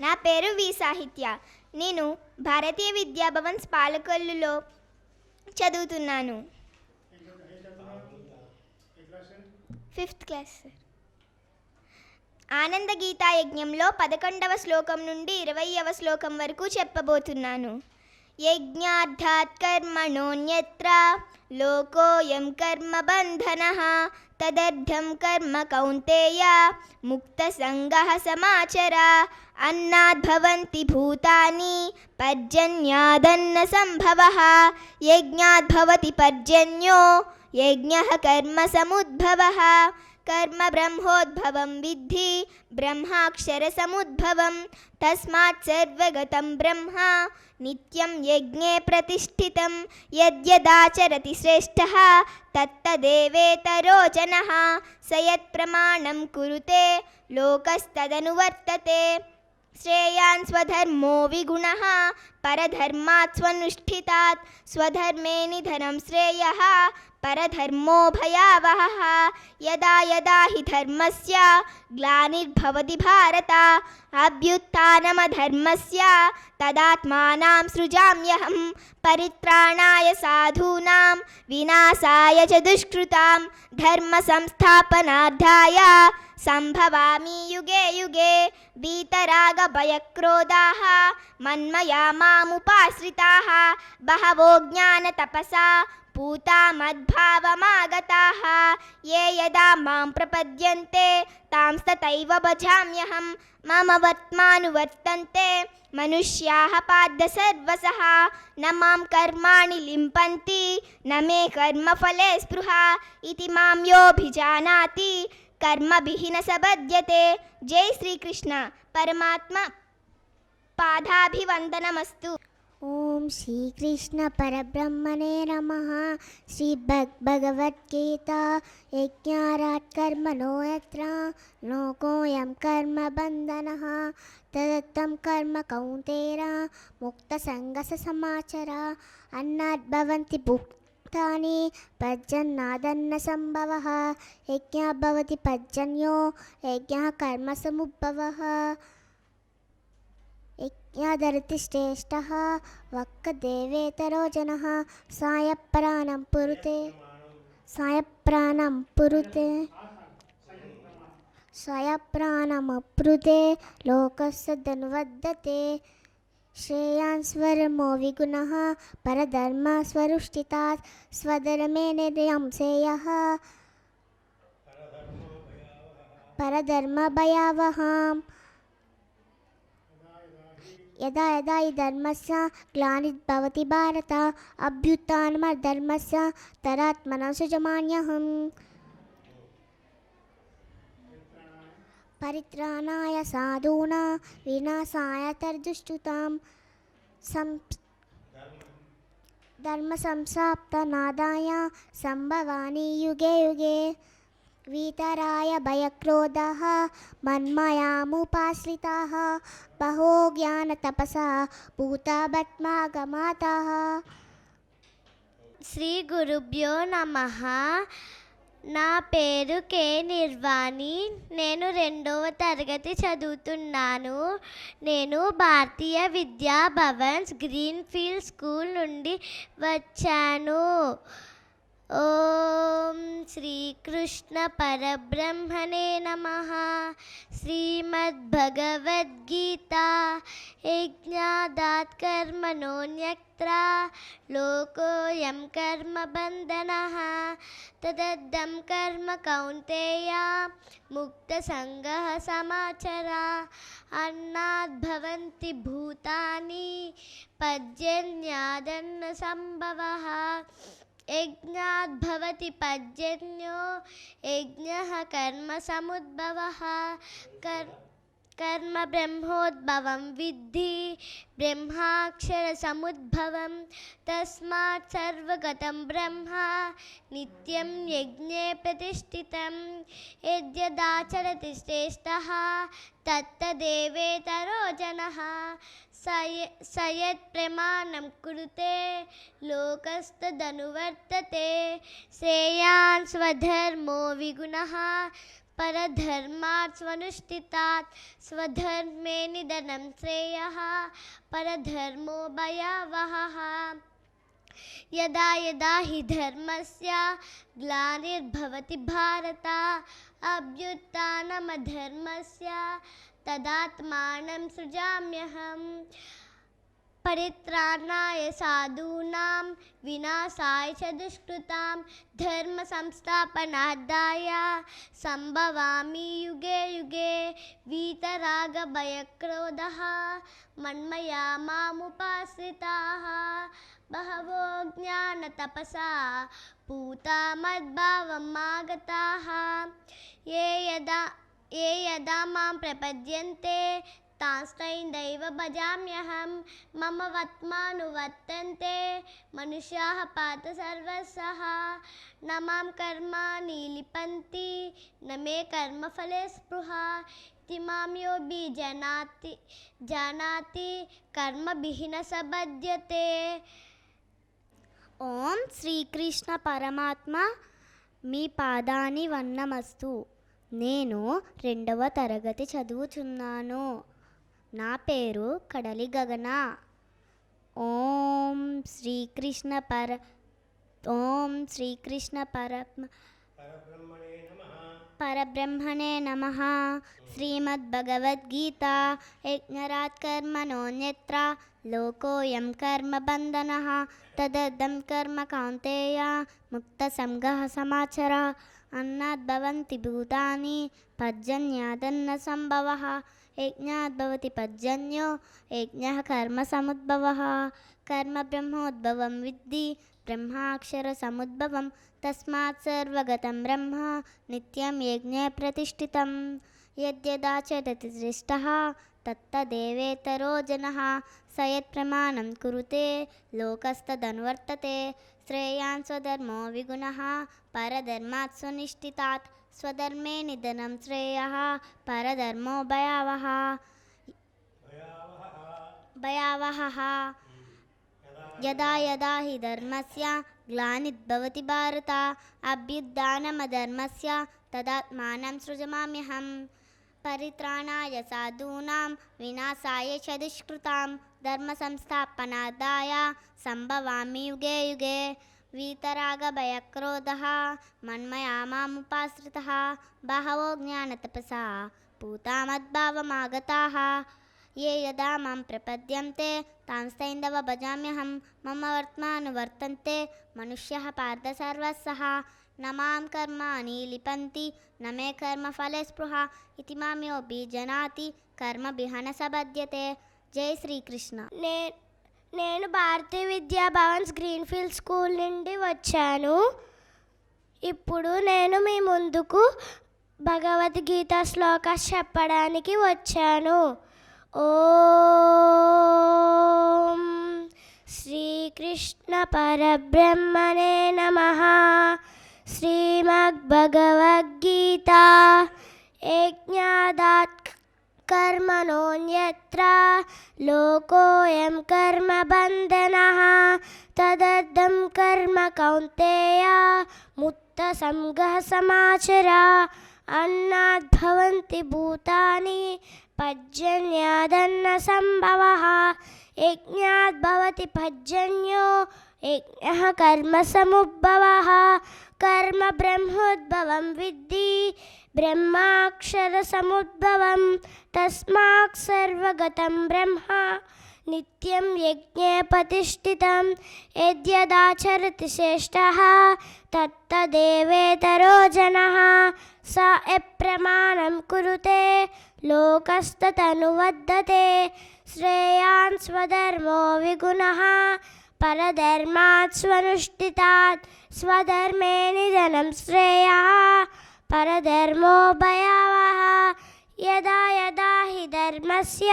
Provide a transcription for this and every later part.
నా పేరు వి సాహిత్య. నేను భారతీయ విద్యాభవన్ పాలకొల్లులో చదువుతున్నాను. Fifth class sir. ఆనంద గీతా యజ్ఞంలో పదకొండవ శ్లోకం నుండి ఇరవైవ శ్లోకం వరకు చెప్పబోతున్నాను. यज्ञार्थात् कर्मणोऽन्यत्र लोकोऽयं कर्मबन्धनः तदर्थं कर्म कौन्तेय मुक्तसङ्गः समाचर अन्नाद्भवन्ति भूतानि पर्जन्यादन्नसम्भवः यज्ञाद्भवति पर्जन्यो यज्ञः कर्मसमुद्भवः కర్మ బ్రహ్మోద్భవం విద్ధి బ్రహ్మాక్షర సముద్భవం తస్మాత్ సర్వగతం బ్రహ్మ నిత్యం యజ్ఞే ప్రతిష్ఠితం యద్యదాచరతి శ్రేష్ఠ తత్తదేవేతరోచన స యత్ప్రమాణం కురుతే లోకస్తదనువర్తతే श्रेयान्स्वधर्मो विगुणः, परधर्मात् स्वनुष्ठितात् स्वधर्मे निधनं श्रेयः, परधर्मो भयावहः। यदा यदा हि धर्मस्य ग्लानिर्भवति भारत, अभ्युत्थानमधर्मस्य तदात्मानां सृजाम्यहं, परित्राणाय साधूनां, विनाशाय च दुष्कृतां, धर्मसंस्थापनार्थाय सम्भवामि युगे युगे वीतरागभयक्रोधाः मन्मया मामुपाश्रिताः बहवो ज्ञानतपसा पूता मद्भावमागताः ये यदा मां प्रपद्यन्ते तांस्तथैव भजाम्यहं। मम वर्त्मानुवर्तन्ते मनुष्याः पाद्यसर्वसहा न मां कर्माणि लिम्पन्ति न मे कर्मफले स्पृहा इति मां योऽभिजानाति। యోభిజానాతి కర్మభిः न సబధ్యతే జై శ్రీకృష్ణ. పరమాత్మ పాదాభివందనమస్తు. ఓం శ్రీకృష్ణ పరబ్రహ్మణే నమ. శ్రీ భగ్ భగవద్గీత. యజ్ఞారాత్ కర్మణో యత్ర. లోకోయం కర్మ బంధన. తదత్తం కర్మ కౌంతేర. ముక్త సంగస సమాచర. అన్నాద్భవంతి భవంతి उत्थाने पज्जन्नादन्न सम्भवः यज्ञः भवति पज्जन्यो यज्ञः कर्मसमुद्भवः यज्ञाधरति श्रेष्ठः वक्कदेवेतरो जनः सायप्राणं पुरुते सायप्राणं पुरुते स्वयप्राणमप्रुते लोकस्य धनुवद्दते श्रेयांस्वरमो विगुणः परधर्मास्वरुष्टितात् स्वधर्मे निर्यंसेयः परधर्मभयावहां। यदा यदा हि धर्मस्य ग्लानिर्भवति भारत अभ्युत्थानमधर्मस्य तरात्मना सृजमान्यहम् పరిత్రాణాయ సాధూనా వినాశాయ తర్జుష్టుతాం సం ధర్మ సంస్థాప్తనాదాయ సంభవాని యుగే యుగే వీతరాయ భయక్రోధः మన్మయాముపాశ్రితాः బహో జ్ఞానతపసా భూతాభత్మాగమాతాः శ్రీ గురుభ్యో నమ నా పేరు కే నిర్వాణి. నేను రెండవ తరగతి చదువుతున్నాను. నేను భారతీయ విద్యా భవన్స్ గ్రీన్ఫీల్డ్ స్కూల్ నుండి వచ్చాను. ओम श्री कृष्ण परब्रह्मणे नमः। श्रीमद् श्रीमद्भगवद्गीता गीता एज्ञादात् लोकोऽयं लोको यम कर्म कौन्तेया मुक्तसङ्गः समाचर। अन्नाद्भवन्ति भूतानि पद्यन्यादन्नसम्भवः यज्ञाद्भवति पर्जन्यो यज्ञः कर्मसमुद्भवः कर्म యజ్ఞ కర్మ సముద్భవ కర్ కర్మ బ్రహ్మోద్భవం విద్ధి బ్రహ్మాక్షర సముద్భవం తస్మాత్ సర్వగతం బ్రహ్మ నిత్యం యజ్ఞే ప్రతిష్ఠితం యద్యదాచరతి శ్రేష్ఠ తత్తదేవేతరో జన సయ సయత్ परधर्मात् स्वनुष्ठितात् स्वधर्मे निधन श्रेय, परधर्मो भयावह। यदा यदा हि धर्मस्य ग्लानिर्भवति भारत, अभ्युत्थानमधर्मस्य तदात्मानं सृजाम्यहम्। परित्राणाय साधूनां विनाशाय च दुष्कृतां धर्मसंस्थापनार्थाय सम्भवामि युगे युगे वीतरागभयक्रोधः मन्मया मामुपाश्रिताः बहवो ज्ञानतपसा पूता मद्भावम् आगताः ये यदा ये यदा मां प्रपद्यन्ते तांस्तैन्दैव भजाम्यहं मम वत्मानुवर्तन्ते मनुष्याः पात सर्वसः न मां कर्माणि लिपन्ति न मे कर्मफले स्पृहा इति मां योऽपि जानाति जानाति कर्मभिः न स बध्यते ఓం శ్రీకృష్ణ పరమాత్మ మీ పాదాని వన్నమస్తు నేను రెండవ తరగతి చదువుచున్నాను నా పేరు కడలి గగన. ఓం శ్రీకృష్ణ పర ఓం శ్రీకృష్ణ పరమ పరబ్రహ్మణే నమ. శ్రీమద్భగవద్గీత యజ్ఞరాత్ కర్మణోన్యత్ర లోకోయం కర్మబంధన తదర్థం కర్మ కౌంతేయ ముక్తసంగ సమాచర. అన్నాద్భవంతి భూతాని పర్జన్యాదన్న సంభవ. यज्ञाद्भवति पर्जन्यो, यज्ञः कर्मसमुद्भवः। कर्म ब्रह्मोद्भव विद्धि, ब्रह्माक्षरसमुद्भवं, तस्मात् सर्वगतं ब्रह्म, नित्यं यज्ञे प्रतिष्ठितं यद्यदाचरति सृष्टः, तत्तदेवेतरो जनः। स यत्प्रमाणं कुरुते, लोकस्तदनुवर्तते। श्रेयान् स्वधर्मो विगुणः, परधर्मात् सुनिष्ठितात्। स्वधर्मे निधनं श्रेयः परधर्मो भयावः भयावहः। यदा यदा हि धर्मस्य ग्लानिद्भवति भारत अभ्युदानमधर्मस्य तदात्मानं सृजमाम्यहं। परित्राणाय साधूनां विनाशाय च दुष्कृतां धर्मसंस्थापनादाय सम्भवामि युगे युगे। वीतरागभयक्रोधः मन्मया मामुपाश्रितः बहवो ज्ञानतपसाः पूतामद्भावमागताः। ये यदा मां प्रपद्यन्ते तांस्तैन्दव भजाम्यहं मम वर्त्मानुवर्तन्ते मनुष्यः पार्थसर्वस्सहा न मां कर्माणि लिपन्ति न मे कर्मफले स्पृहा इति मान्योऽपि जानाति कर्म बिहनसपद्यते जय श्रीकृष्ण। నేను భారతీయ విద్యా భవన్స్ గ్రీన్ఫీల్డ్ స్కూల్ నుండి వచ్చాను. ఇప్పుడు నేను మీ ముందుకు భగవద్గీత శ్లోక చెప్పడానికి వచ్చాను. ఓం శ్రీకృష్ణ పరబ్రహ్మణే నమ. శ్రీమద్భగవద్గీత యజ్ఞాదా कर्मणोऽन्यत्र लोकोऽयं कर्मबन्धनः तदर्थं कर्म कौन्तेय मुक्तसङ्गः समाचर। अन्नाद्भवन्ति भूतानि पज्जन्यादन्नसम्भवः यज्ञात् भवति पज्जन्यो यज्ञः कर्मसमुद्भवः कर्म ब्रह्मोद्भवं विद्धि। ब्रह्माक्षरसमुद्भवं तस्मात् सर्वगतं ब्रह्म। नित्यं यज्ञे प्रतिष्ठितं। यद्यदाचरति श्रेष्ठः, तत्तदेवेतरो जनः। स यप्रमाणं कुरुते, लोकस्तदनुवर्धते। श्रेयान् स्वधर्मो विगुणः। परधर्मात् स्वनुष्ठितात् स्वधर्मे निधनं श्रेयः। परधर्मो भयावः। यदा यदा हि धर्मस्य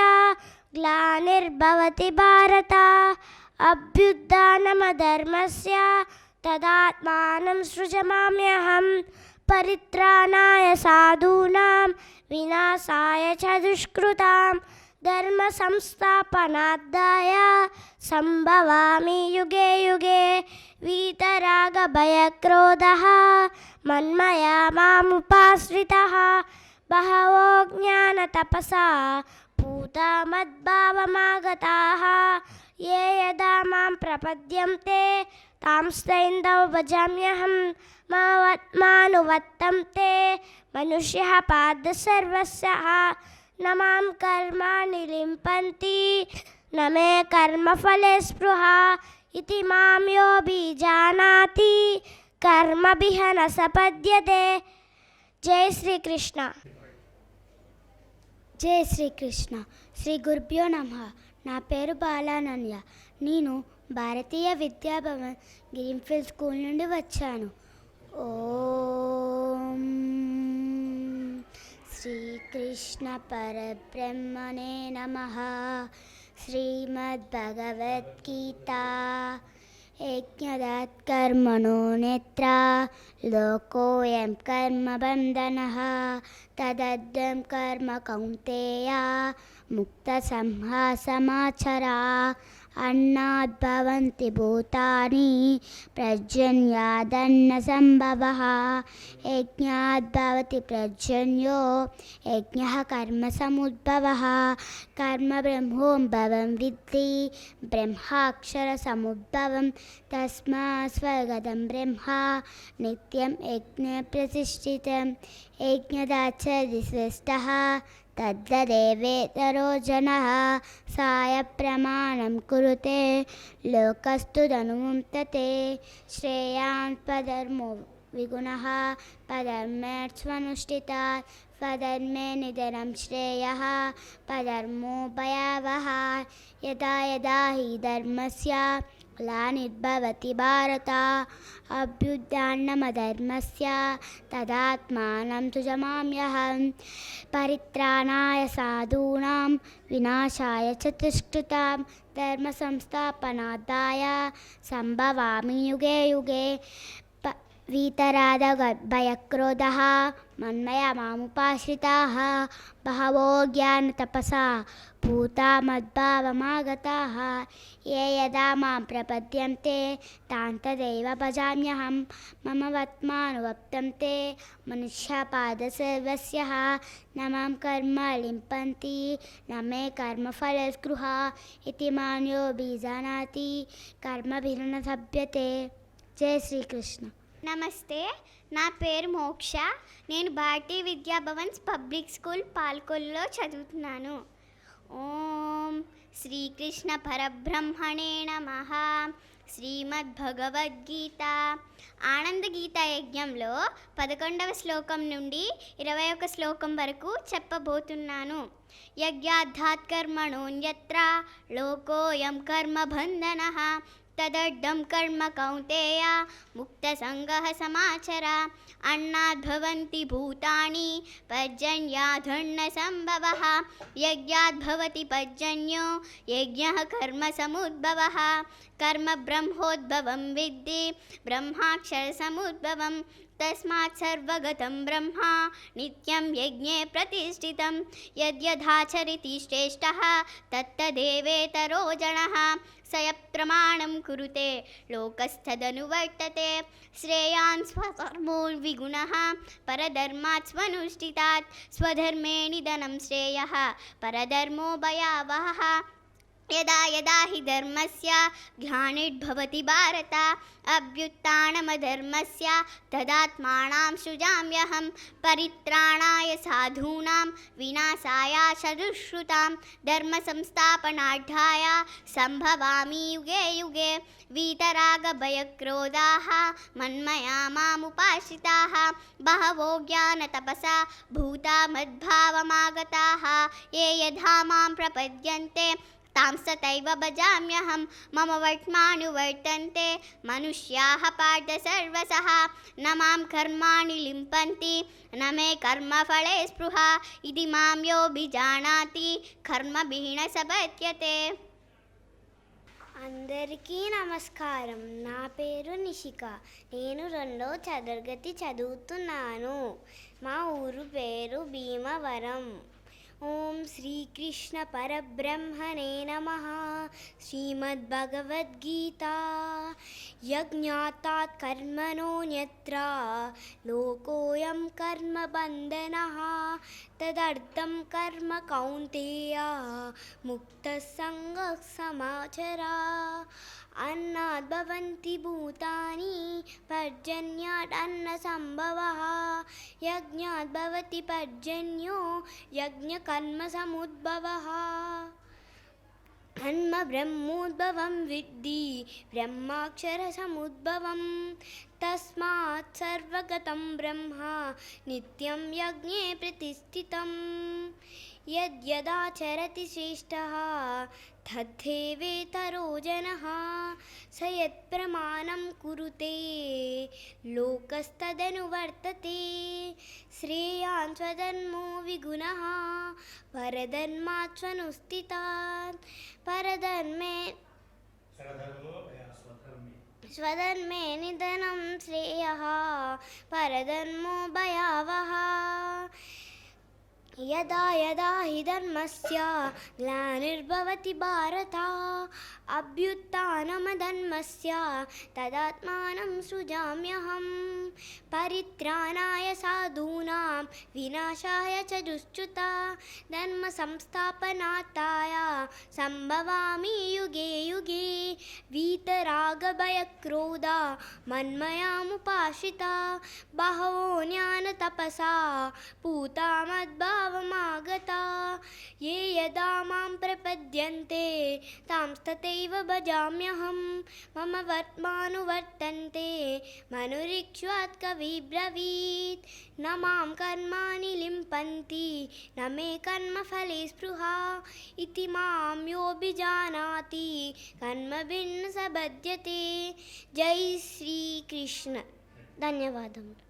ग्लानिर्भवति भारत। अभ्युत्थानमधर्मस्य तदात्मानं सृजमाम्यहं परित्राणाय साधूनां विनाशाय च दुष्कृतां धर्मसंस्थापनादाय सम्भवामि युगे युगे वीतरागभयक्रोधः मन्मया मामुपाश्रितः। बहवो ज्ञानतपसा पूता मद्भावमागताः ये यदा मां प्रपद्यन्ते ते तांस्तैन्द भजाम्यहं मम ते मनुष्यः पादसर्वस्यः न मां कर्माणि लिम्पन्ति न मे कर्मफले स्पृहा इति मां योऽभिजानाति कर्मभिः न सपद्यते जय श्रीकृष्ण జై శ్రీకృష్ణ శ్రీ గురుభ్యో నమ నా పేరు బాలానన్య నేను భారతీయ విద్యాభవన్ గ్రీన్ఫీల్డ్ స్కూల్ నుండి వచ్చాను ఓం श्रीकृष्णपरब्रह्मणे नमः। श्रीमद्भगवद्गीता। यज्ञदात्कर्मणो नेत्रा। लोकोऽयं कर्मबन्धनः। तदद्यं कर्म कौन्तेया। मुक्तसंहासमाचरा। अन्नाद्भवन्ति भूतानि, प्रजन्यादन्नसम्भवः। यज्ञाद्भवति प्रजन्यो, यज्ञः कर्मसमुद्भवः। कर्म ब्रह्मोद्भवं विद्धि, ब्रह्माक्षरसमुद्भवं तस्मा स्वगतं ब्रह्मा, नित्यं यज्ञप्रतिष्ठितं यज्ञदाचरिसृष्टः तद्देतरो जन साय प्रमाण कुरुते, लोकस्तु तनुमुन्तते श्रेयान् पधर्मो विगुणः पधर्मेष्वनुष्ठितात् स्वधर्मे निधनं श्रेयः पधर्मोपयावः यदा यदा हि धर्मस्य कला निर्भवति भारता। अभ्युदान्नमधर्मस्य तदात्मानं सुजमाम्यहं परित्राणाय साधूनां विनाशाय चतुष्कृतां धर्मसंस्थापनादाय सम्भवामि युगे युगे। वीतरादगभयक्रोधः मन्मया मामुपाश्रिताः, बहवो ज्ञानतपसा भूता मद्भावमागताः। ये यदा माँ प्रपद्यन्ते, तान् तदैव भजाम्यहं मम वत्मानुवक्तं ते मनुष्यपादसर्वस्यः। न माँ कर्म लिम्पन्ति, न मे कर्मफलस्पृहा इति मान्यो बीजानाति। कर्मभिर्न सभ्यते। जय श्रीकृष्ण। నమస్తే నా పేరు మోక్ష. నేను భారతీయ విద్యాభవన్స్ పబ్లిక్ స్కూల్ పాల్కొల్లో చదువుతున్నాను. ఓం శ్రీకృష్ణ పరబ్రహ్మణే నమ. శ్రీమద్భగవద్గీత. ఆనంద గీత యజ్ఞంలో పదకొండవ శ్లోకం నుండి ఇరవై ఒక శ్లోకం వరకు చెప్పబోతున్నాను. యజ్ఞాధ్యాత్ కర్మణోన్యత్ర లోకోయం కర్మ బంధన. तदड्डं कर्म कौन्तेया मुक्तसङ्गः समाचरा। अन्नाद्भवन्ति भूतानि पर्जन्यादर्णसम्भवः यज्ञाद्भवति पर्जन्यो यज्ञः कर्मसमुद्भवः कर्म ब्रह्मोद्भवं विद्धि ब्रह्माक्षरसमुद्भवं तस्मात् सर्वगतं ब्रह्मा नित्यं यज्ञे प्रतिष्ठितं। यद्यथाचरिति श्रेष्ठः, तत्तदेवेतरो जनः। स यत्प्रमाणं कुरुते लोकस्थदनुवर्तते श्रेयान् स्वकर्मो विगुणः, परधर्मात् स्वनुष्ठितात्। स्वधर्मे श्रेयः, परधर्मो यदा यदा हि धर्मस्य ज्ञानिर्भवति भारत अभ्युत्थानमधर्मस्य तदात्मानां सृजाम्यहं परित्राणाय साधूनां विनाशाय सदुश्रुतां धर्मसंस्थापनाढ्याय सम्भवामि युगे युगे। वीतरागभयक्रोधाः मन्मया मामुपाश्रिताः बहवो ज्ञानतपसा भूता मद्भावमागताः ये यथा मां प्रपद्यन्ते तां सतैव भजाम्यहं मम वर्त्मानुवर्तन्ते मनुष्याः पार्थ सर्वसः न मां कर्माणि लिम्पन्ति न मे कर्मफले स्पृहा इति मां योऽभिजानाति कर्मभिः न सपद्यते అందరికీ నమస్కారం నా పేరు నిషిక నేను రెండో తరగతి చదువుతున్నాను మా ఊరు పేరు భీమవరం ॐ श्रीकृष्णपरब्रह्मणे नमः। श्रीमद्भगवद्गीता। यज्ञातात् कर्मणोऽन्यत्र लोकोऽयं कर्मबन्धनः तदर्थं कर्म कौन्तेय। मुक्तसङ्गः अन्नात् भवन्ति भूतानि पर्जन्यात् अन्नसम्भवः। यज्ञात् भवति पर्जन्यो, यज्ञकर्मसमुद्भवः। अन्म ब्रह्मोद्भवं विद्धि ब्रह्माक्षरसमुद्भवं तस्मात् सर्वगतं ब्रह्म, नित्यं यज्ञे प्रतिष्ठितं यद्यदाचरति श्रेष्ठः तथैवेतरो जनः। स यत्प्रमाणं कुरुते। लोकस्तदनुवर्तते श्रेयान् स्वधर्मो विगुणः। परधर्मात् स्वनुष्ठितात् परधर्मे स्वधर्मे निधनं श्रेयः। परधर्मो भयावः यदा यदा हि धर्मस्य ग्लानिर्भवति भारत अभ्युत्थानमधर्मस्य तदात्मानं सृजाम्यहं परित्राणाय साधूनां विनाशाय च दुश्च्युता धर्मसंस्थापनार्थाय सम्भवामि युगे युगे। वीतरागभयक्रोधा मन्मयामुपाश्रिता बहवो तपसा पूता मद्भावमागता ये यदा मां प्रपद्यन्ते तांस्तथैव भजाम्यहं। मम वर्त्मानुवर्तन्ते मनुरिक्ष्वात् कविब्रवीत्। न मां कर्माणि लिम्पन्ति न मे कर्मफले स्पृहा। इति मां योभिजानाति कर्म भिन्न बध्यते। जय श्रीकृष्ण। धन्यवादः।